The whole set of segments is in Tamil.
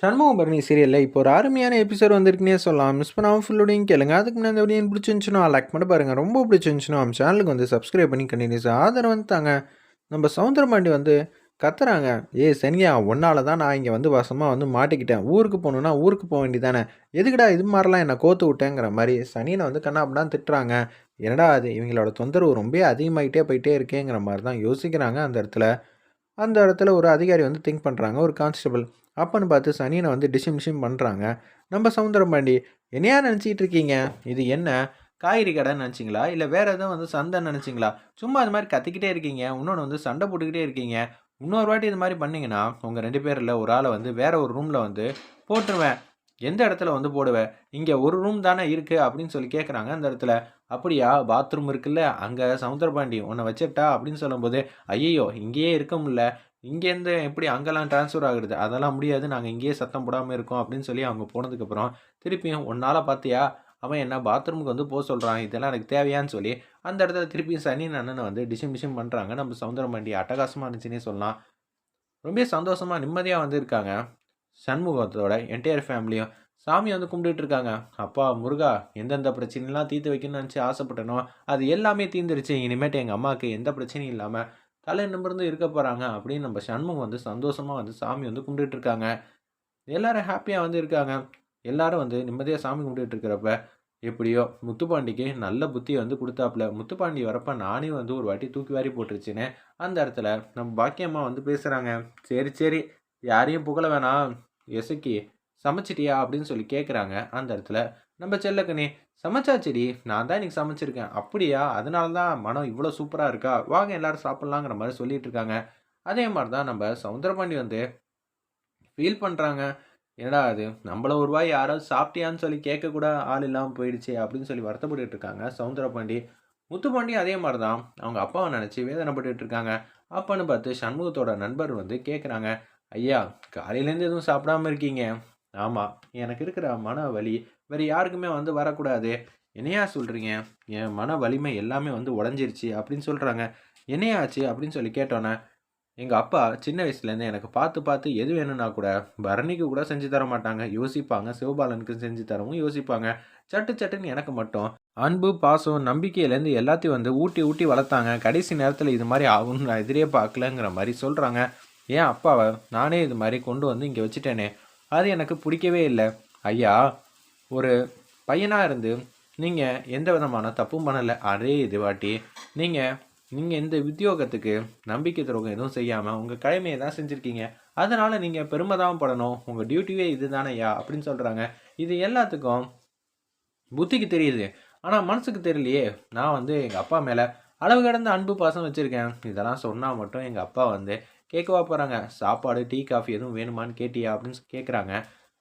சண்முகபரணி சீரியலில் இப்போ ஒரு அருமையான எபிசோட் வந்திருக்குனே சொல்லலாம். மிஸ் பண்ணாமல் ஃபுல்லோடையும் கேளுங்க. அதுக்கு முன்னாடி அந்த வீடியோ பிடிச்சிருந்துச்சுன்னா லைக் பண்ணி பாருங்கள் ரொம்ப பிடிச்சிருந்துச்சுன்னா நம்ம சேனலுக்கு வந்து சப்ஸ்கிரைப் பண்ணி கண்டினியூஸ் ஆதரவு தாங்க. நம்ம சவுந்தரபாண்டி வந்து கத்துறாங்க. ஏ சனியா ஒன்னால தான் நான் இங்கே வந்து வசமாக வந்து மாட்டிக்கிட்டேன். ஊருக்கு போகணுன்னா ஊருக்கு போக வேண்டியதானே எதுக்குடா இது மாதிரிலாம் என்னை கோத்து விட்டேங்கிற மாதிரி சனியனை வந்து கண்ணா அப்படின்னா திட்டுறாங்க. என்னடா அது இவங்களோட தொந்தரவு ரொம்ப அதிகமாகிட்டே போயிட்டே இருக்கேங்கிற மாதிரி தான் யோசிக்கிறாங்க அந்த இடத்துல. அந்த இடத்துல ஒரு அதிகாரி வந்து திங்க் பண்ணுறாங்க ஒரு கான்ஸ்டபிள் அப்பன்னு பார்த்து சனியனை வந்து டிசிம் டிசிம் பண்ணுறாங்க நம்ம சவுந்தரபாண்டி என்னையா நினச்சிட்டு இருக்கீங்க? இது என்ன? காய்கறி கடைன்னு நினச்சிங்களா? இல்லை வேறு எதுவும் வந்து சந்தை நினச்சிங்களா? சும்மா அது மாதிரி கத்திக்கிட்டே இருக்கீங்க. இன்னொன்று வந்து சண்டை போட்டுக்கிட்டே இருக்கீங்க. இன்னொரு வாட்டி இது மாதிரி பண்ணீங்கன்னா உங்கள் ரெண்டு பேரில் ஒரு ஆளை வந்து வேறு ஒரு ரூமில் வந்து போட்டுருவேன். எந்த இடத்துல வந்து போடுவேன்? இங்கே ஒரு ரூம் தானே இருக்குது அப்படின்னு சொல்லி கேட்குறாங்க அந்த இடத்துல. அப்படியா? பாத்ரூம் இருக்குல்ல. அங்கே சவுந்தரபாண்டி உன்னை வச்சுட்டா அப்படின்னு சொல்லும்போது ஐயோ இங்கேயே இருக்க முடியல. இங்கேருந்து எப்படி அங்கெல்லாம் ட்ரான்ஸ்ஃபர் ஆகுறது? அதெல்லாம் முடியாது. நாங்கள் இங்கேயே சத்தம் போடாமல் இருக்கோம் அப்படின்னு சொல்லி அவங்க போனதுக்கப்புறம் திருப்பியும் ஒன்றால் பார்த்தியா அவன் என்ன பாத்ரூமுக்கு வந்து போக சொல்கிறான் இதெல்லாம் எனக்கு தேவையான்னு சொல்லி அந்த இடத்துல திருப்பியும் சனி அண்ணனை வந்து டிஷிம் டிஷிம் பண்ணுறாங்க நம்ம சவுந்தரபாண்டி அட்டகாசமாக இருந்துச்சுன்னே சொல்லலாம். ரொம்ப சந்தோஷமாக நிம்மதியாக வந்து இருக்காங்க. சண்முகத்தோட என்டையர் ஃபேமிலியும் சாமி வந்து கும்பிட்டுட்டு இருக்காங்க. அப்பா முருகா எந்தெந்த பிரச்சனைலாம் தீர்த்து வைக்கணும்னு நினச்சி ஆசைப்பட்டனோ அது எல்லாமே தீர்ந்துருச்சு. இனிமேட்டு எங்கள் அம்மாவுக்கு எந்த பிரச்சனையும் இல்லாமல் தலை நிமிர்ந்து இருக்க போகிறாங்க அப்படின்னு நம்ம சண்முகம் வந்து சந்தோஷமாக வந்து சாமி வந்து கும்பிட்டுட்டு இருக்காங்க. எல்லாரும் ஹாப்பியாக வந்து இருக்காங்க. எல்லாரும் வந்து நிம்மதியாக சாமி கும்பிட்டுட்டு இருக்கிறப்ப எப்படியோ முத்துப்பாண்டிக்கு நல்ல புத்தி வந்து கொடுத்தாப்புல. முத்துப்பாண்டி வரப்ப நானே வந்து ஒரு வாட்டி தூக்கி வாரி போட்டுருச்சுன்னு அந்த இடத்துல நம்ம பாக்கியம்மா வந்து பேசுகிறாங்க சரி சரி யாரையும் புகழ வேணாம். எசுக்கி சமைச்சிட்டியா அப்படின்னு சொல்லி கேட்குறாங்க அந்த இடத்துல நம்ம செல்லக்கனி சமைச்சாச்செடி நான் தான் இன்னைக்கு சமைச்சிருக்கேன். அப்படியா? அதனால தான் மனம் இவ்வளோ சூப்பராக இருக்கா? வாங்க எல்லோரும் சாப்பிட்லாங்கிற மாதிரி சொல்லிட்டு இருக்காங்க. அதே மாதிரி தான் நம்ம சவுந்தரபாண்டி வந்து ஃபீல் பண்ணுறாங்க என்னடா அது நம்மள ஒரு வாய் யாராவது சாப்பிட்டியான்னு சொல்லி கேட்கக்கூட ஆள் இல்லாமல் போயிடுச்சு அப்படின்னு சொல்லி வருத்தப்பட்டுட்டு இருக்காங்க சவுந்தரபாண்டி முத்துப்பாண்டி அதே மாதிரி தான் அவங்க அப்பாவை நினச்சி வேதனைப்பட்டு இருக்காங்க. அப்பான்னு பார்த்து சண்முகத்தோட நண்பர் வந்து கேட்குறாங்க ஐயா காலையிலேருந்து எதுவும் சாப்பிடாம இருக்கீங்க? ஆமாம் எனக்கு இருக்கிற மன வலி வேறு யாருக்குமே வந்து வரக்கூடாது. என்னையா சொல்கிறீங்க என் மன வலிமை எல்லாமே வந்து உடஞ்சிருச்சு அப்படின்னு சொல்கிறாங்க என்னையாச்சு அப்படின்னு சொல்லி கேட்டோன்னே எங்கள் அப்பா சின்ன வயசுலேருந்து எனக்கு பார்த்து பார்த்து எது வேணும்னா கூட பரணிக்கு கூட செஞ்சு தர மாட்டாங்க. யோசிப்பாங்க. சிவபாலனுக்கு செஞ்சு தரவும் யோசிப்பாங்க. சட்டு சட்டுன்னு எனக்கு மட்டும் அன்பு பாசம் நம்பிக்கையிலேருந்து எல்லாத்தையும் வந்து ஊட்டி ஊட்டி வளர்த்தாங்க. கடைசி நேரத்தில் இது மாதிரி ஆகும்னு நான் எதிரே பார்க்கலங்கிற மாதிரி சொல்கிறாங்க ஏன் அப்பாவை நானே இது மாதிரி கொண்டு வந்து இங்கே வச்சுட்டேனே. அது எனக்கு பிடிக்கவே இல்லை. ஐயா ஒரு பையனாக இருந்து நீங்கள் எந்த விதமான தப்பும் பண்ணலை. அதே இது வாட்டி நீங்கள் நீங்கள் இந்த உத்தியோகத்துக்கு நம்பிக்கை துரோகம் எதுவும் செய்யாமல் உங்கள் கடமையை தான் செஞ்சுருக்கீங்க. அதனால் நீங்கள் பெருமை தான் படணும். உங்கள் டியூட்டியே இது தானேயா அப்படின்னு சொல்கிறாங்க இது எல்லாத்துக்கும் புத்திக்கு தெரியுது. ஆனால் மனசுக்கு தெரியலையே. நான் வந்து எங்கள் அப்பா மேலே அளவு கடந்த அன்பு பாசம் வச்சுருக்கேன். இதெல்லாம் சொன்னால் மட்டும் எங்கள் அப்பா வந்து கேட்கவா போகிறாங்க சாப்பாடு டீ காஃபி எதுவும் வேணுமான்னு கேட்டியா அப்படின்னு கேட்குறாங்க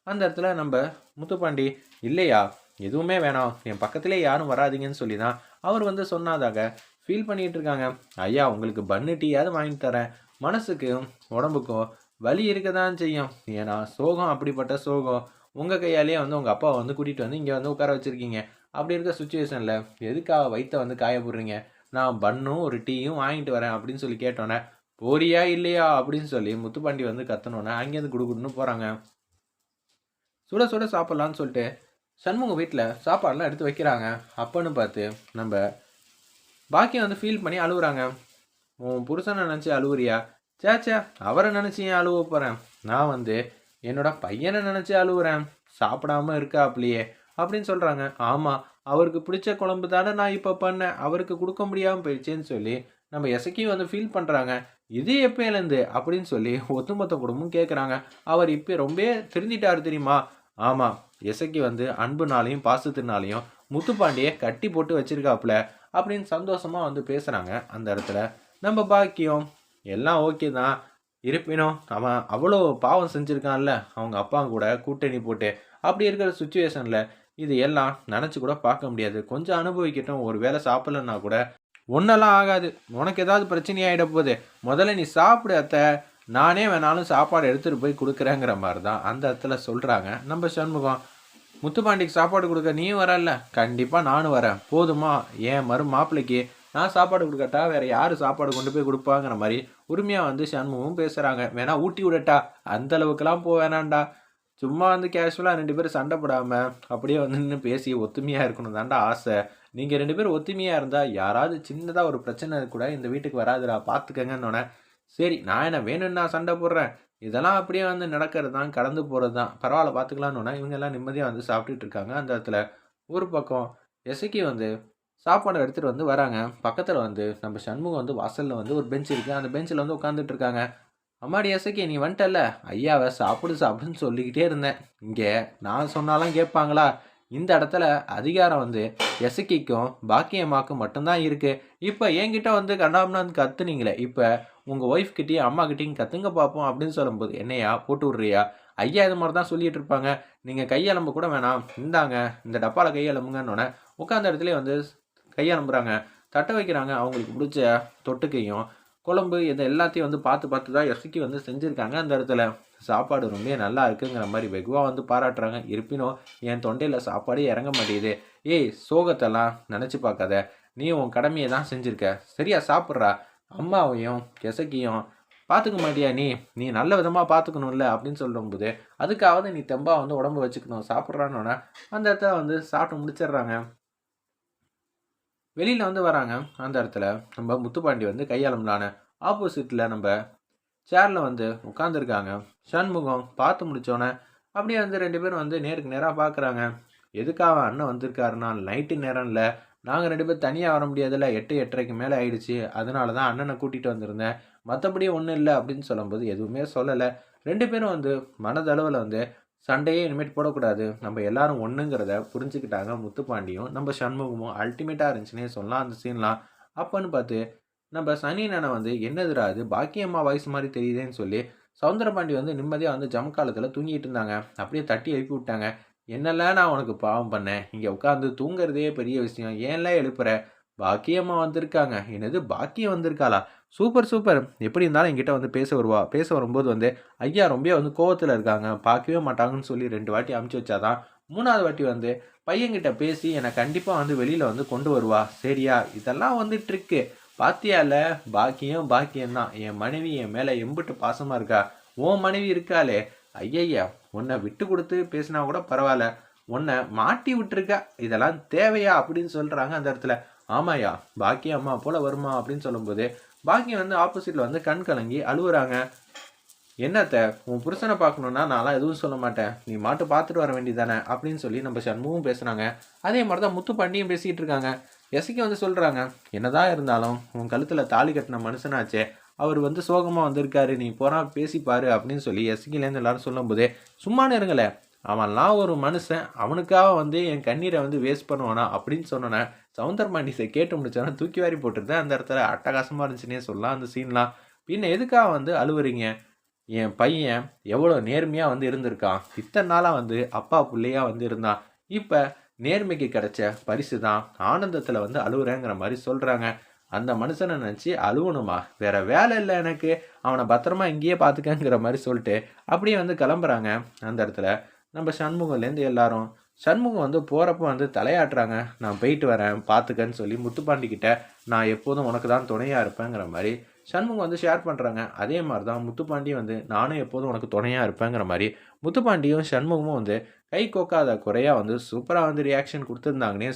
அந்த இடத்துல நம்ம முத்துப்பாண்டி இல்லையா? எதுவுமே வேணாம். என் பக்கத்திலே யாரும் வராதிங்கன்னு சொல்லி தான் அவர் வந்து சொன்னாதாக ஃபீல் பண்ணிகிட்டு இருக்காங்க ஐயா உங்களுக்கு பன்னு டீயாவது வாங்கி தரேன். மனசுக்கும் உடம்புக்கும் வலி இருக்க தான் செய்யும். ஏன்னா சோகம் அப்படிப்பட்ட சோகம். உங்கள் கையாலேயே வந்து உங்கள் அப்பாவை வந்து கூட்டிகிட்டு வந்து இங்கே வந்து உட்கார வச்சுருக்கீங்க. அப்படி இருக்க சுச்சுவேஷனில் எதுக்காக வயிற்ற வந்து காய போடுறீங்க? நான் பன்னும் ஒரு டீயும் வாங்கிட்டு வரேன் அப்படின்னு சொல்லி கேட்டோன்னே போறியா இல்லையா? அப்படின்னு சொல்லி முத்துப்பாண்டி வந்து கத்தனோன்னே அங்கேருந்து குடுக்குன்னு போகிறாங்க சுட சுட சாப்பிட்லான்னு சொல்லிட்டு சண்முகம் வீட்டில் சாப்பாடெலாம் எடுத்து வைக்கிறாங்க. அப்பன்னு பார்த்து நம்ம பாக்கியம் வந்து ஃபீல் பண்ணி அழுகுறாங்க உன் புருஷனை நினச்சி அழுவுறியா? சேச்சே அவரை நினச்சி ஏன் அழுவ போகிறேன் நான் வந்து என்னோட பையனை நினச்சி அழுவுறேன். சாப்பிடாம இருக்கா அப்படியே அப்படின்னு சொல்கிறாங்க ஆமாம் அவருக்கு பிடிச்ச குழம்பு தானே நான் இப்போ பண்ணேன். அவருக்கு கொடுக்க முடியாமல் போயிடுச்சேன்னு சொல்லி நம்ம எசக்கியும் வந்து ஃபீல் பண்ணுறாங்க இது எப்போலேருந்து அப்படின்னு சொல்லி ஒத்துமொத்த குடும்பம் கேட்குறாங்க அவர் இப்போ ரொம்ப திருந்திட்டார் தெரியுமா? ஆமாம் இசைக்கு வந்து அன்புனாலையும் பாசத்தினாலையும் முத்துப்பாண்டியை கட்டி போட்டு வச்சிருக்காப்புல அப்படின்னு சந்தோஷமாக வந்து பேசுகிறாங்க அந்த இடத்துல. நம்ம பாக்கியம் எல்லாம் ஓகே தான். இருப்பினும் அவன் அவ்வளோ பாவம் செஞ்சுருக்கான்ல அவங்க அப்பா கூட கூட்டணி போட்டு அப்படி இருக்கிற சுச்சுவேஷனில் இது எல்லாம் நினச்சி கூட பார்க்க முடியாது. கொஞ்சம் அனுபவிக்கட்டும் ஒரு வேளை சாப்பிட்லன்னா கூட. ஒன்றெல்லாம் ஆகாது. உனக்கு ஏதாவது பிரச்சனையாகிட போகுது. முதல்ல நீ சாப்பிடு அத்தை. நானே வேணாலும் சாப்பாடு எடுத்துகிட்டு போய் கொடுக்குறேங்கிற மாதிரி தான் அந்த இடத்துல சொல்கிறாங்க நம்ம சண்முகம் முத்துப்பாண்டிக்கு சாப்பாடு கொடுக்க நீயும் வரல கண்டிப்பாக நானும் வரேன். போதுமா? ஏன் மறு மாப்பிள்ளைக்கு? நான் சாப்பாடு கொடுக்கட்டா? வேற யார் சாப்பாடு கொண்டு போய் கொடுப்பாங்கிற மாதிரி உரிமையாக வந்து சண்முகம் பேசுகிறாங்க வேணா ஊட்டி விடட்டா? அந்த அளவுக்குலாம் போக வேணாண்டா. சும்மா வந்து கேஷுவலாக ரெண்டு பேரும் சண்டை போடாமல் அப்படியே வந்து நின்று பேசி ஒத்துமையாக இருக்கணும் தாண்டா ஆசை. நீங்கள் ரெண்டு பேரும் ஒத்துமையாக இருந்தால் யாராவது சின்னதாக ஒரு பிரச்சனை கூட இந்த வீட்டுக்கு வராதுடா. பார்த்துக்கங்கன்னொன்னே சரி நான் என்ன வேணும்னு நான் சண்டை போடுறேன். இதெல்லாம் அப்படியே வந்து நடக்கிறது தான் கடந்து போகிறது தான் பரவாயில்ல பார்த்துக்கலான்னு இவங்க எல்லாம் நிம்மதியாக வந்து சாப்பிட்டுட்டு இருக்காங்க. அந்த இடத்துல ஒரு பக்கம் எசைக்கு வந்து சாப்பாடு எடுத்துகிட்டு வந்து வராங்க. பக்கத்தில் வந்து நம்ம சண்முகம் வந்து வாசலில் வந்து ஒரு பெஞ்ச் இருக்குது அந்த பெஞ்சில் வந்து உட்காந்துட்டு இருக்காங்க. அம்மாடி எசைக்கு நீ வந்துட்டல ஐயாவை சாப்பிடு சாப்பிடுன்னு சொல்லிக்கிட்டே இருந்தேன். இங்கே நான் சொன்னாலும் கேட்பாங்களா? இந்த இடத்துல அதிகாரம் வந்து எசக்கிக்கும் பாக்கியமாக்கும் மட்டும்தான் இருக்குது இப்போ என்கிட்ட வந்து கண்ணாமனாந்து கத்துனீங்களே இப்போ உங்கள் ஒய்ஃப் கிட்டேயும் அம்மா கிட்டேயும் கத்துங்க பார்ப்போம் அப்படின்னு சொல்லும்போது என்னையா போட்டு விட்றியா? ஐயா இது மாதிரி தான் சொல்லிட்டு இருப்பாங்க. நீங்கள் கையெலம்பு கூட வேணாம். இந்தாங்க இந்த டப்பாவில் கையெலம்புங்கன்னொன்னே உட்காந்த இடத்துல வந்து கையெலம்புறாங்க தட்டை வைக்கிறாங்க. அவங்களுக்கு பிடிச்ச தொட்டுக்கையும் குழம்பு இதை எல்லாத்தையும் வந்து பார்த்து பார்த்து தான் எசக்கி வந்து செஞ்சுருக்காங்க அந்த இடத்துல. சாப்பாடு ரொம்ப நல்லா இருக்குங்கிற மாதிரி வெகுவாக வந்து பாராட்டுறாங்க. இருப்பினும் என் தொண்டையில் சாப்பாடே இறங்க மாட்டேங்குது. ஏய் சோகத்தெல்லாம் நினச்சி பார்க்காத. நீ உன் கடமையை தான் செஞ்சுருக்க. சரியா சாப்பிட்றா. அம்மாவையும் கெசக்கியும். பார்த்துக்க மாட்டியா நீ? நீ நல்ல விதமாக பார்த்துக்கணும்ல அப்படின்னு சொல்லும்போது அதுக்காவது நீ தெம்பாக வந்து உடம்பு வச்சுக்கணும். சாப்பிட்றான்னு அந்த இடத்துல வந்து சாப்பிட்டு முடிச்சிடுறாங்க. வெளியில் வந்து வராங்க. அந்த இடத்துல நம்ம முத்துப்பாண்டி வந்து கையாளம்லான ஆப்போசிட்டில் நம்ம சேரில் வந்து உட்காந்துருக்காங்க சண்முகம் பார்த்து முடித்தோன்னே அப்படியே வந்து ரெண்டு பேரும் வந்து நேருக்கு நேராக பார்க்குறாங்க எதுக்காக அண்ணன் வந்திருக்காருன்னா நைட்டு நேரம் இல்லை நாங்கள் ரெண்டு பேர் தனியாக வர முடியாதுல்ல எட்டு எட்டரைக்கு மேலே ஆயிடுச்சு. அதனால தான் அண்ணனை கூட்டிகிட்டு வந்திருந்தேன். மற்றபடி ஒன்றும் இல்லை அப்படின்னு சொல்லும்போது எதுவுமே சொல்லலை. ரெண்டு பேரும் வந்து மனதளவில் வந்து சண்டையே இனிமேட் போடக்கூடாது. நம்ம எல்லாரும் ஒன்றுங்கிறத புரிஞ்சுக்கிட்டாங்க முத்துப்பாண்டியும். நம்ம சண்முகமும் அல்டிமேட்டாக இருந்துச்சுன்னே சொல்லலாம். அந்த சீன்லாம் அப்போன்னு பார்த்து நம்ம சனி நனை வந்து என்னதுரா அது பாக்கியம்மா வயசு மாதிரி தெரியுதேன்னு சொல்லி சவுந்தரபாண்டி வந்து நிம்மதியாக வந்து ஜம்காலத்தில் தூங்கிட்டு இருந்தாங்க. அப்படியே தட்டி எழுப்பி விட்டாங்க. என்னெல்லாம் நான் உனக்கு பாவம் பண்ணேன்? இங்கே உட்காந்து தூங்குறதே பெரிய விஷயம். ஏன்லாம் எழுப்புற? பாக்கியம்மா வந்திருக்காங்க. என்னது பாக்கியம் வந்திருக்காளா? Super super. எப்படி இருந்தாலும் என்கிட்ட வந்து பேச வருவா. பேச வரும்போது வந்து ஐயா ரொம்ப வந்து கோவத்தில் இருக்காங்க. பார்க்கவே மாட்டாங்கன்னு சொல்லி ரெண்டு வாட்டி அமுச்சு வச்சாதான் மூணாவது வாட்டி வந்து பையன்கிட்ட பேசி என்னை கண்டிப்பாக வந்து வெளியில் வந்து கொண்டு வருவா. சரியா? இதெல்லாம் வந்து ட்ரிக்கு பாத்தியால? பாக்கியம் பாக்கியம்தான். என் மனைவி என் மேலே எம்பிட்டு பாசமாக இருக்கா? உன் மனைவி இருக்காளே. ஐயய்யா உன்னை விட்டு கொடுத்து பேசினா கூட பரவாயில்ல. உன்னை மாட்டி விட்டுருக்க இதெல்லாம் தேவையா அப்படின்னு சொல்கிறாங்க அந்த இடத்துல. ஆமாயா பாக்கி அம்மா போல வருமா அப்படின்னு சொல்லும்போது பாக்கி வந்து ஆப்போசிட்டில் வந்து கண் கலங்கி அழுவுறாங்க. என்னத்த உன் புருஷனை பார்க்கணுன்னா நான்லாம் எதுவும் சொல்ல மாட்டேன். நீ மாட்டு பார்த்துட்டு வர வேண்டியதானே அப்படின்னு சொல்லி நம்ம சண்முகம் பேசுகிறாங்க அதே மாதிரி தான் முத்து பாண்டியும் பேசிகிட்டு இருக்காங்க. எசைக்கு வந்து சொல்கிறாங்க என்னதான் இருந்தாலும் உன் கழுத்தில் தாலி கட்டின மனுஷனாச்சே அவர் வந்து சோகமாக வந்திருக்காரு. நீ போனால் பேசிப்பாரு அப்படின்னு சொல்லி எசைக்கிலேருந்து எல்லாரும் சொல்லும்போதே சும்மா நேருங்களே அவன்லாம் ஒரு மனுஷன். அவனுக்காக வந்து என் கண்ணீரை வந்து வேஸ்ட் பண்ணுவானா? அப்படின்னு சொன்னோன்னே சவுந்தர் மாண்டிஸை கேட்டு முடிச்சோன்னா தூக்கி வாரி போட்டுருந்தேன். அந்த இடத்துல அட்டகாசமாக இருந்துச்சுன்னே சொல்லலாம் அந்த சீன்லாம் பின்ன எதுக்காக வந்து அழுவுறீங்க? என் பையன் எவ்வளோ நேர்மையாக வந்து இருந்திருக்கான். இத்தனை நாளாக வந்து அப்பா பிள்ளையாக வந்து இருந்தான். இப்போ நேர்மைக்கு கிடைச்ச பரிசு தான் ஆனந்தத்தில் வந்து அழுகுறேங்கிற மாதிரி சொல்கிறாங்க அந்த மனுஷனை நினச்சி அழுவணுமா? வேற வேலை இல்லை எனக்கு. அவனை பத்திரமா இங்கேயே பார்த்துக்கங்கிற மாதிரி சொல்லிட்டு அப்படியே வந்து கிளம்புறாங்க. அந்த இடத்துல நம்ம சண்முகம்லேருந்து எல்லாரும். சண்முகம் வந்து போகிறப்ப வந்து தலையாட்டுறாங்க. நான் போயிட்டு வரேன் பார்த்துக்கன்னு சொல்லி முத்துப்பாண்டிக்கிட்ட நான் எப்போதும் உனக்கு தான் துணையாக இருப்பேங்கிற மாதிரி சண்முகம் வந்து ஷேர் பண்ணுறாங்க அதே மாதிரி தான் முத்துப்பாண்டி வந்து நானும் எப்போதும் உனக்கு துணையாக இருப்பேங்கிற மாதிரி முத்துப்பாண்டியும் சண்முகமும் வந்து கை கோக்காத குறையாக வந்து சூப்பராக வந்து ரியாக்ஷன் கொடுத்துருந்தாங்கன்னே